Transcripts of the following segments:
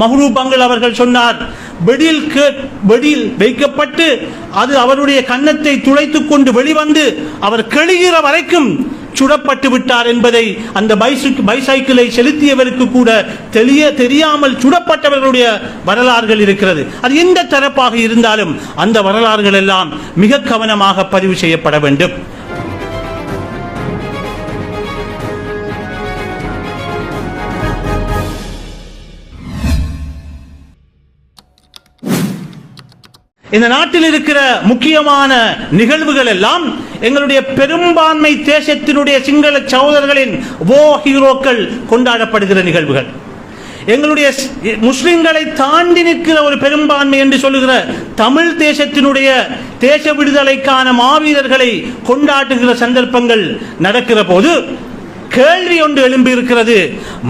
மஹ்ரூப் அவர்கள் சொன்னார் வெடியில் வெடியில் வைக்கப்பட்டு அது அவருடைய கன்னத்தை துளைத்துக் கொண்டு வெளிவந்து அவர் கெழுகிற வரைக்கும் சுடப்பட்டு விட்டார் என்பதை அந்த பைசைக்கிளை செலுத்தியவருக்கு கூட தெளிய தெரியாமல் சுடப்பட்டவர்களுடைய வரலாறுகள் இருக்கிறது. அது எந்த தரப்பாக இருந்தாலும் அந்த வரலாறுகள் எல்லாம் மிக கவனமாக பதிவு செய்யப்பட வேண்டும். இந்த நாட்டில் இருக்கிற முக்கியமான நிகழ்வுகள் எல்லாம் எங்களுடைய பெரும்பான்மை தேசத்தினுடைய சிங்கள சகோதரர்களின் ஓ ஹீரோக்கள் கொண்டாடப்படுகிற நிகழ்வுகள். எங்களுடைய முஸ்லிம்களை தாண்டி நிற்கிற ஒரு பெரும்பான்மை என்று சொல்லுகிற தமிழ் தேசத்தினுடைய தேச விடுதலைக்கான மாவீரர்களை கொண்டாடுகிற சந்தர்ப்பங்கள் நடக்கிற போது கேள்வி ஒன்று எழும்பி இருக்கிறது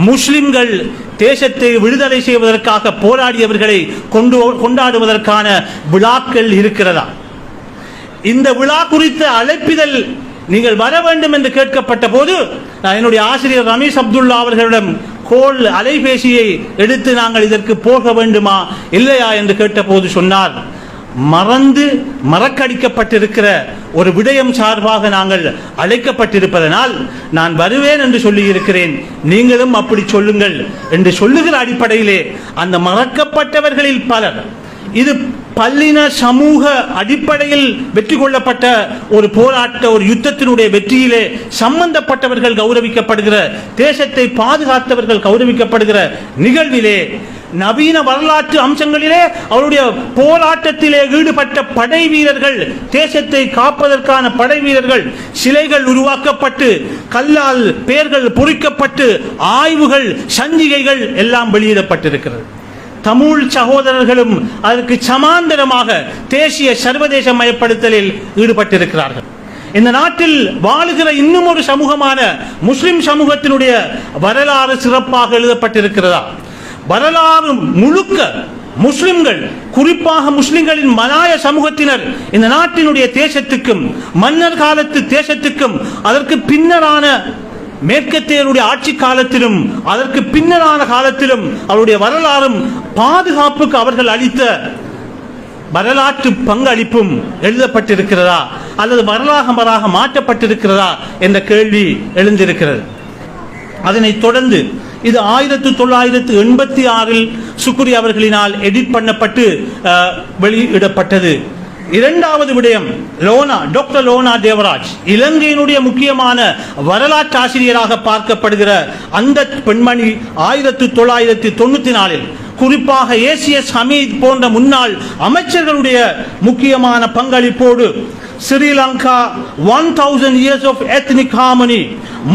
முஸ்லிம்கள் தேசத்தை விடுதலை செய்வதற்காக போராடியவர்களை கொண்டு கொண்டாடுவதற்கான விழாக்கள் இருக்கிறதா? இந்த விழா குறித்த அழைப்பிதழ் நீங்கள் வர வேண்டும் என்று கேட்கப்பட்ட போது நான் என்னுடைய ஆசிரியர் ரமேஷ் அப்துல்லா அவர்களிடம் கோல் அலைபேசியை எடுத்து நாங்கள் இதற்கு போக வேண்டுமா இல்லையா என்று கேட்டபோது சொன்னார். மறந்து மறக்கடிக்கப்பட்டிருக்கிற ஒரு விடயம் சார்பாக நாங்கள் அழைக்கப்பட்டிருப்பதனால் நான் வருவேன் என்று சொல்லி இருக்கிறேன் நீங்களும் அப்படி சொல்லுங்கள் என்று சொல்லுகிற அடிப்படையிலே அந்த மறக்கப்பட்டவர்களில் பலர் இது பல்லின சமூக அடிப்படையில் வெற்றி கொள்ளப்பட்ட ஒரு போராட்ட ஒரு யுத்தத்தினுடைய வெற்றியிலே சம்பந்தப்பட்டவர்கள் கௌரவிக்கப்படுகிற தேசத்தை பாதுகாத்தவர்கள் கௌரவிக்கப்படுகிற நிகழ்விலே நவீன வரலாற்று அம்சங்களிலே அவருடைய போராட்டத்திலே ஈடுபட்ட படை வீரர்கள் தேசத்தை காப்பதற்கான படை வீரர்கள் சிலைகள் உருவாக்கப்பட்டு கல்லால் பெயர்கள் பொறிக்கப்பட்டு ஆய்வுகள் சஞ்சிகைகள் எல்லாம் வெளியிடப்பட்டிருக்கிறது. தமிழ் சகோதரர்களும் அதற்கு சமாந்தரமாக தேசிய சர்வதேச மயப்படுத்தலில் ஈடுபட்டிருக்கிறார்கள். இந்த நாட்டில் வாழுகிற இன்னும் ஒரு சமூகமான முஸ்லிம் சமூகத்தினுடைய வரலாறு சிறப்பாக எழுதப்பட்டிருக்கிறதா? வரலாறு முழுக்க முஸ்லிம்கள் குறிப்பாக முஸ்லிம்களின் மலாய சமூகத்தினர் இந்த நாட்டினுடைய தேசத்துக்கும் மன்னர் காலத்து தேசத்துக்கும் அதற்கு பின்னரான மேற்கத்தியருடைய ஆட்சி காலத்திலும் அதற்கு பின்னரான காலத்திலும் அவருடைய வரலாறும் பாதுகாப்புக்கு அவர்கள் அளித்த வரலாற்று பங்களிப்பும் எழுதப்பட்டிருக்கிறதா? அல்லது வரலாகமராக மாற்றப்பட்டிருக்கிறதா? என்ற கேள்வி எழுந்திருக்கிறது. அதனைத் தொடர்ந்து இது ஆயிரத்து தொள்ளாயிரத்து எண்பத்தி ஆறில் சுக்குரி அவர்களினால் எடிட் பண்ணப்பட்டு வெளியிடப்பட்டது. இரண்டாவது விடயம் லோனா டாக்டர் லோனா தேவராஜ். இலங்கையினுடைய முக்கியமான வரலாற்று ஆசிரியராக பார்க்கப்படுகிற அந்த பெண்மணி ஆயிரத்து தொள்ளாயிரத்து தொண்ணூத்தி நாலில் குறிப்பாக ஏசிஎஸ் ஹமீத் போன்ற முன்னாள் அமைச்சர்களுடைய முக்கியமான பங்களிப்போடு Sri Lanka one thousand years of ethnic harmony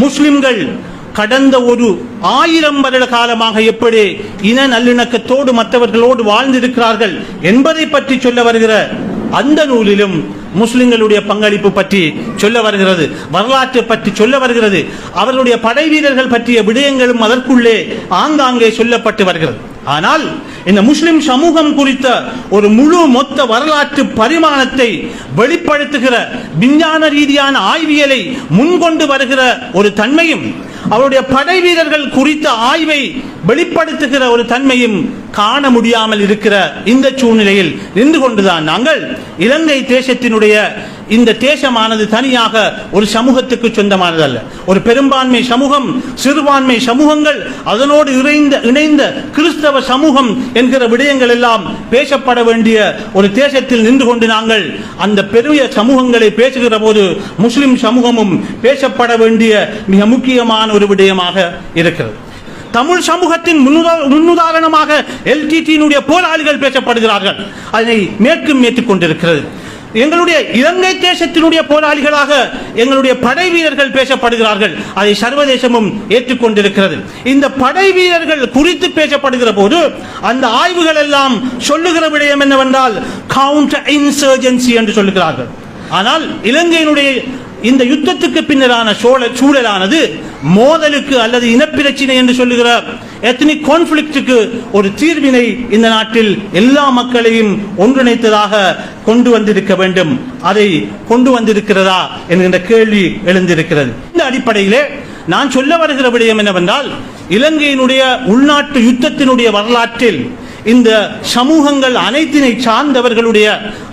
முஸ்லிம்கள் கடந்த ஒரு ஆயிரம் வருட காலமாக எப்படி இன நல்லிணக்கத்தோடு மற்றவர்களோடு வாழ்ந்திருக்கிறார்கள் என்பதை பற்றி சொல்ல வருகிற அந்த நூலிலும் முஸ்லிம்களுடைய பங்களிப்பு பற்றி சொல்ல வருகிறது வரலாற்றை பற்றி சொல்ல வருகிறது அவர்களுடைய படை வீரர்கள் பற்றிய விடயங்களும் அதற்குள்ளே ஆங்காங்கே சொல்லப்பட்டு வருகிறது. ஆனால் இந்த முஸ்லிம் சமூகம் குறித்த ஒரு முழு மொத்த வரலாற்று பரிமாணத்தை வெளிப்படுத்துகிற விஞ்ஞான ரீதியான ஆய்வியலை முன்கொண்டு வருகிற ஒரு தன்மையும் அவருடைய படை வீரர்கள் குறித்த ஆய்வை வெளிப்படுத்துகிற ஒரு தன்மையும் காண முடியாமல் இருக்கிற இந்த சூழ்நிலையில் நின்று கொண்டுதான் நாங்கள் இலங்கை தேசத்தினுடைய இந்த தேசமானது தனியாக ஒரு சமூகத்துக்கு சொந்தமானதல்ல. ஒரு பெரும்பான்மை சமூகம் சிறுபான்மை சமூகங்கள் அதனோடு இணைந்த இணைந்த கிறிஸ்தவ சமூகம் என்கிற விடயங்கள் எல்லாம் பேசப்பட வேண்டிய ஒரு தேசத்தில் நின்று கொண்டு நாங்கள் அந்த பெரிய சமூகங்களை பேசுகிற போது முஸ்லிம் சமூகமும் பேசப்பட வேண்டிய மிக முக்கியமான ஒரு விடயமாக இருக்கிறது. தமிழ் சமூகத்தின் முன்னுதாரணமாக எல்டிடியினுடைய போராளிகள் பேசப்படுகிறார்கள். அதனை மேற்கும் ஏற்றுக் கொண்டிருக்கிறது. எங்களுடைய இலங்கை தேசத்தினுடைய போராளிகளாக எங்களுடைய படை வீரர்கள் பேசப்படுகிறார்கள். அதை சர்வதேசமும் ஏற்றுக்கொண்டிருக்கிறது இந்த படை வீரர்கள் குறித்து பேசப்படுகிற போது அந்த ஆய்வுகள் எல்லாம் சொல்லுகிற விடயம் என்னவென்றால் கவுண்டர் இன்சர்ஜென்சி என்று சொல்லுகிறார்கள். ஆனால் இலங்கையினுடைய இந்த யுத்தத்துக்கு பின்னரான சோழ சூழலானது மோதலுக்கு அல்லது இனப்பிரச்சினை என்று சொல்லுகிற எத்தனிக் கான்ஃபிளிக்டுக்கு ஒரு தீர்வினை இந்த நாட்டில் எல்லா மக்களையும் ஒன்றிணைத்ததாக கொண்டு வந்திருக்க வேண்டும். அதை கொண்டு வந்திருக்கிறதா என்கின்ற கேள்வி எழுந்திருக்கிறது. இந்த அடிப்படையிலே நான் சொல்ல வருகிற விடயம் என்னவென்றால் இலங்கையினுடைய உள்நாட்டு யுத்தத்தினுடைய வரலாற்றில் இந்த சமூகங்கள் அனைத்தினை சார்ந்தவர்களுடைய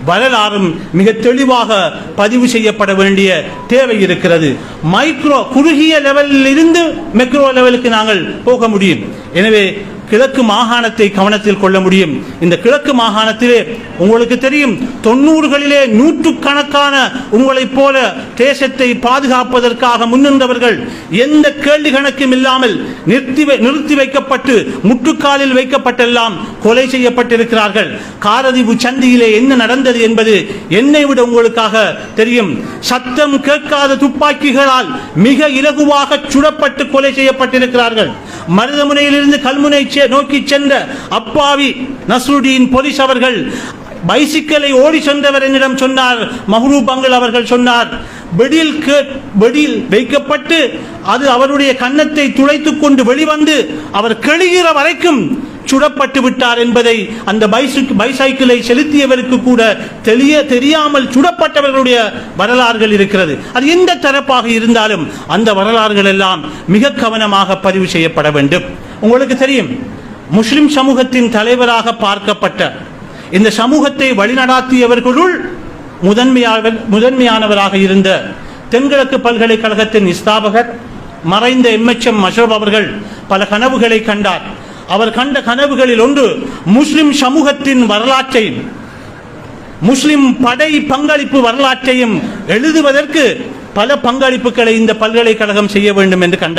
வரலாறும் மிக தெளிவாக பதிவு செய்யப்பட வேண்டிய தேவை இருக்கிறது. மைக்ரோ குறுகிய லெவலில் இருந்து மெக்ரோ லெவலுக்கு நாங்கள் போக முடியும். எனவே கிழக்கு மாகாணத்தை கவனத்தில் கொள்ள முடியும். இந்த கிழக்கு மாகாணத்திலே உங்களுக்கு தெரியும் தொண்ணூறுகளிலே நூற்றுக்கணக்கான உங்களைப் போல தேசத்தை பாதுகாப்பதற்காக முன்னின்றவர்கள் எந்த கேள்வி கணக்கும் இல்லாமல் நிறுத்தி நிறுத்தி வைக்கப்பட்டு முட்டுக்காலில் வைக்கப்பட்டெல்லாம் கொலை செய்யப்பட்டிருக்கிறார்கள். காரதிவு சந்தியிலே என்ன நடந்தது என்பது என்னை விட உங்களுக்காக தெரியும். சத்தம் கேட்காத துப்பாக்கிகளால் மிக இலகுவாக சுடப்பட்டு கொலை செய்யப்பட்டிருக்கிறார்கள். மருதமுனையிலிருந்து கல்முனை நோக்கி சென்ற அப்பாவி நஸ்ருடீன் போலீஸ் அவர்கள் பைசிக்கலை ஓடி சென்றவர் என்னிடம் சொன்னார். மஹ்ரூப் பங்கல் அவர்கள் சொன்னார். வெடியில் வெடியில் வைக்கப்பட்டு அது அவருடைய கன்னத்தை துளைத்துக் கொண்டு வெளிவந்து அவர் கெழுகிற வரைக்கும் சுடப்பட்டு விட்டார் என்பதை அந்த பைசிக் பைசைக்கிளை செலுத்தியவருக்கு கூட தெளிய தெரியாமல் சுடப்பட்டவர்களுடைய வரலாறுகள் இருக்கிறது. அது எந்த தரப்பாக இருந்தாலும் அந்த வரலாறுகள் எல்லாம் மிக கவனமாக பதிவு செய்யப்பட வேண்டும். உங்களுக்கு தெரியும் முஸ்லிம் சமூகத்தின் தலைவராக பார்க்கப்பட்ட இந்த சமூகத்தை வழிநடாத்தியவர்களுள் முதன்மையானவர் முதன்மையானவராக இருந்த தென்கிழக்கு பல்கலைக்கழகத்தின் ஸ்தாபகர் மறைந்த எம்எச்எம் மஷரப் அவர்கள் பல கனவுகளை கண்டார். அவர் கண்ட கனவுகளில் ஒன்று முஸ்லிம் சமூகத்தின் வரலாற்றையும் முஸ்லிம் படை பங்களிப்பு வரலாற்றையும் எழுதுவதற்கு பல பங்களிப்புகளை இந்த பல்கலைக்கழகம் செய்ய வேண்டும் என்று கண்டார்.